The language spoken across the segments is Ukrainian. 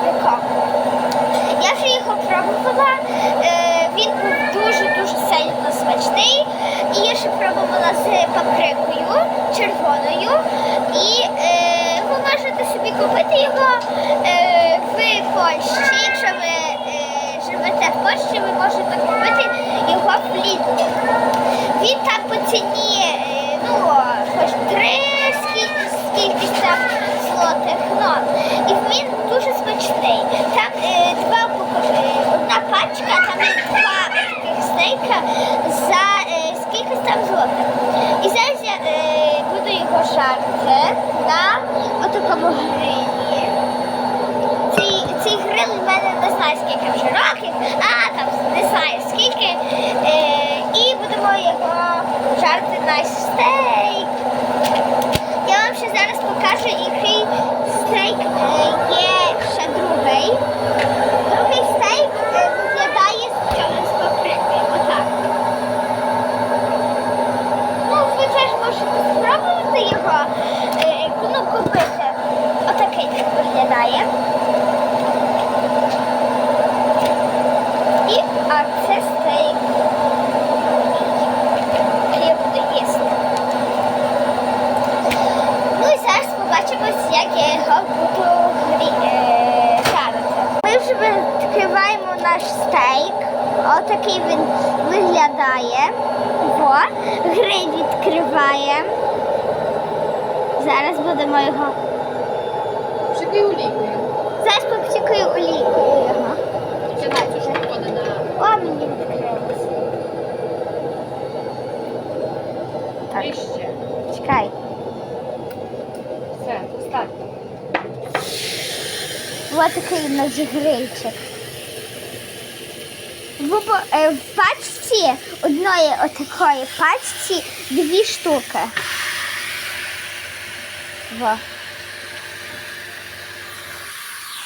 помічника. Я вже його пробувала, е, він був дуже-дуже сильно смачний. І я ще пробувала з паприкою червоною. І е, ви можете собі купити його е, в Польщі. Якщо ви живете в Польщі, ви можете купити його в ліду. Він там по ціні. Одна там два стейка за е, скількись там злотих. І зараз я е, буду його жарити на отакому грилі. Цей, цей грил в мене не знаю скільки вже років, а там не знаю скільки. Е, і будемо його жарити на стейк. Я вам ще зараз покажу, який стейк е, є ще другий. Другий стейк е, виглядає з чогось з паприки. Отак. Ну, ви теж можете спробувати його, е, ну, купити. Отакий він виглядає. І а це стейк. Я буду їсти. Ну і зараз побачимось, як я його буду е. Ми вже відкриваємо наш стейк. Отакий він виглядає. Во. Гриль відкриваємо. Зараз будемо його. Шикай олійкою. Зараз попсікаю олійкою його. Це наче що входить на О, мені відкрилось. Так, вище. чекай. Все, достатньо. Ось такий у нас грильчик. В, е, в пачці одної отакої пачці дві штуки. Во.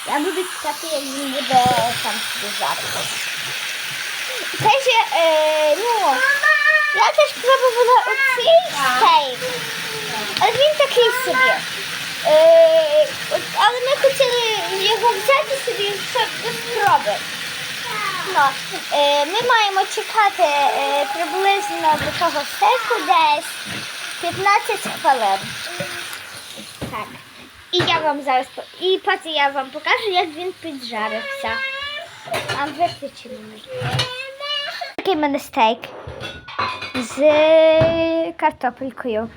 Я буду чекати, як він буде там собі жарити. Теж, е, ну, я теж пробувала оцей стейк, але він такий собі. Е, от- але ми хотіли його взяти собі, щоб спроби. Ну, е, ми маємо чекати е, приблизно до того стейку десь 15 хвилин. Так. І я вам зараз по- і потім я вам покажу, як він піджарився. А виключили ми. Такий в мене стейк з картопелькою.